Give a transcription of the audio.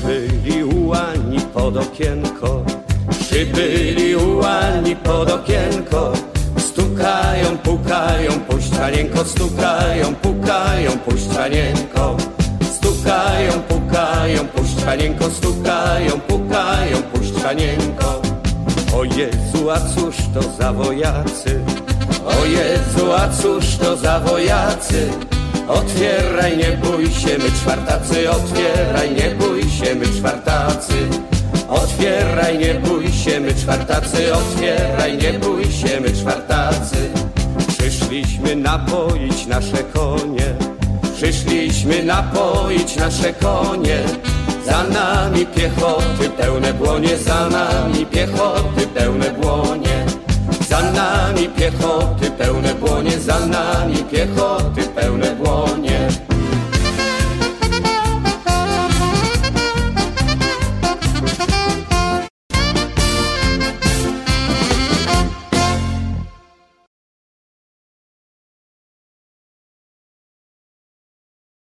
Przybyli ułani pod okienko, przybyli ułani pod okienko. Stukają, pukają, puszczanienko, stukają, pukają, puszczanienko. Stukają, pukają, puszczanienko, stukają, pukają, puszczanienko. O Jezu, a cóż to za wojacy? O Jezu, a cóż to za wojacy? Otwieraj, nie bój się, my czwartacy, otwieraj, nie bój my czwartacy. Otwieraj, nie bój się, my czwartacy, otwieraj, nie bój się, my czwartacy. Przyszliśmy napoić nasze konie, przyszliśmy napoić nasze konie. Za nami piechoty pełne błonie, za nami piechoty pełne błonie. Za nami piechoty pełne błonie, za nami piechoty pełne błonie.